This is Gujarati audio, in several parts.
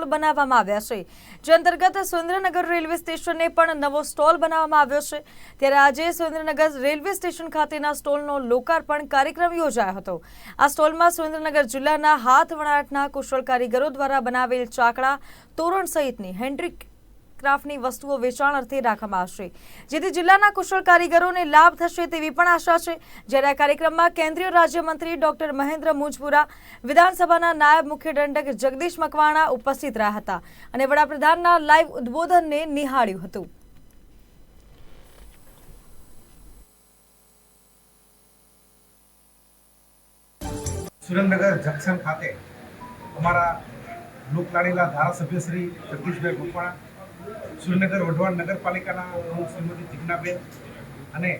સ્ટોલ બનાવવામાં આવ્યા છે. જે અંતર્ગત સુરેન્દ્રનગર રેલવે સ્ટેશને પણ નવો સ્ટોલ બનાવવામાં આવ્યો છે. ત્યારે આજે સુરેન્દ્રનગર રેલવે સ્ટેશન ખાતેના સ્ટોલનો લોકાર્પણ કાર્યક્રમ યોજાયો હતો. આ સ્ટોલમાં સુરેન્દ્રનગર જિલ્લાના હાથ વણાટના કુશળ કારીગરો દ્વારા બનાવેલ ચાકડા, તોરણ સહિતની હેન્ડ્રિક ક્રાફ્ટની વસ્તુઓ વેચાણ અર્થે રાખવામાં આવશે. જેથી જિલ્લાના કુશળ કારીગરોને લાભ થશે તેવી પણ આશા છે. જ્યારે આ કાર્યક્રમમાં કેન્દ્રીય રાજ્યમંત્રી ડોક્ટર મહેન્દ્ર મુજપુરા, વિધાનસભાના નાયબ મુખ્ય દંડક જગદીશ મકવાણા ઉપસ્થિત રહ્યા હતા અને વડાપ્રધાનના લાઈવ ઉદ્બોધનને નિહાળ્યું હતું. સુરેન્દ્રનગર જંકશન ખાતે અમારા લોકલાડીલા ધારાસભ્ય જગદીશભાઈ મકવાણા સુરેન્દ્રનગર, વઢવાણ નગરપાલિકાના પ્રમુખ શ્રીમતી જીજ્ઞાબેન અને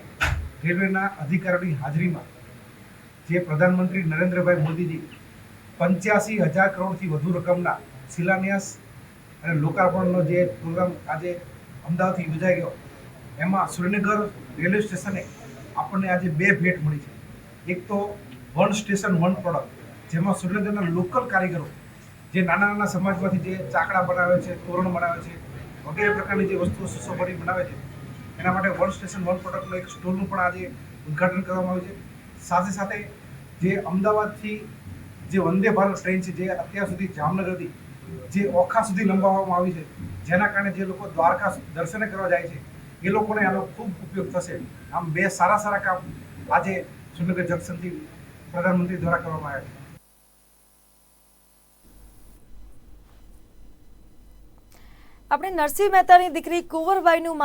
રેલવેના અધિકારીઓની હાજરીમાં જે પ્રધાનમંત્રી નરેન્દ્રભાઈ મોદીજી પંચ્યાસી હજાર કરોડથી વધુ રકમના શિલાન્યાસ અને લોકાર્પણનો જે પ્રોગ્રામ આજે અમદાવાદથી યોજાઈ ગયો, એમાં સુરેન્દ્રનગર રેલવે સ્ટેશને આપણને આજે બે ભેટ મળી છે. એક તો વન સ્ટેશન, વન પ્રોડક્ટ, જેમાં સુરેન્દ્રનગરના લોકલ કારીગરો જે નાના નાના સમાજમાંથી જે ચાકડા બનાવે છે, તોરણ બનાવે છે વગેરે પ્રકારની જે વસ્તુઓ સુશોભરી બનાવે છે, એના માટે વર્લ્ડ સ્ટેશન વર્લ્ડ પ્રોડક્ટનો એક સ્ટોરનું પણ આજે ઉદ્ઘાટન કરવામાં આવ્યું છે. સાથે સાથે જે અમદાવાદથી જે વંદે ભારત ટ્રેન છે, જે અત્યાર સુધી જામનગરથી જે ઓખા સુધી લંબાવવામાં આવી છે, જેના કારણે જે લોકો દ્વારકા દર્શને કરવા જાય છે, એ લોકોને આનો ખૂબ ઉપયોગ થશે. આમ બે સારા સારા કામ આજે સુરેન્દ્રનગર જંકશનથી પ્રધાનમંત્રી દ્વારા કરવામાં આવ્યા છે. આપણે નરસિંહ મહેતાની દીકરી કુંવરબાઈનું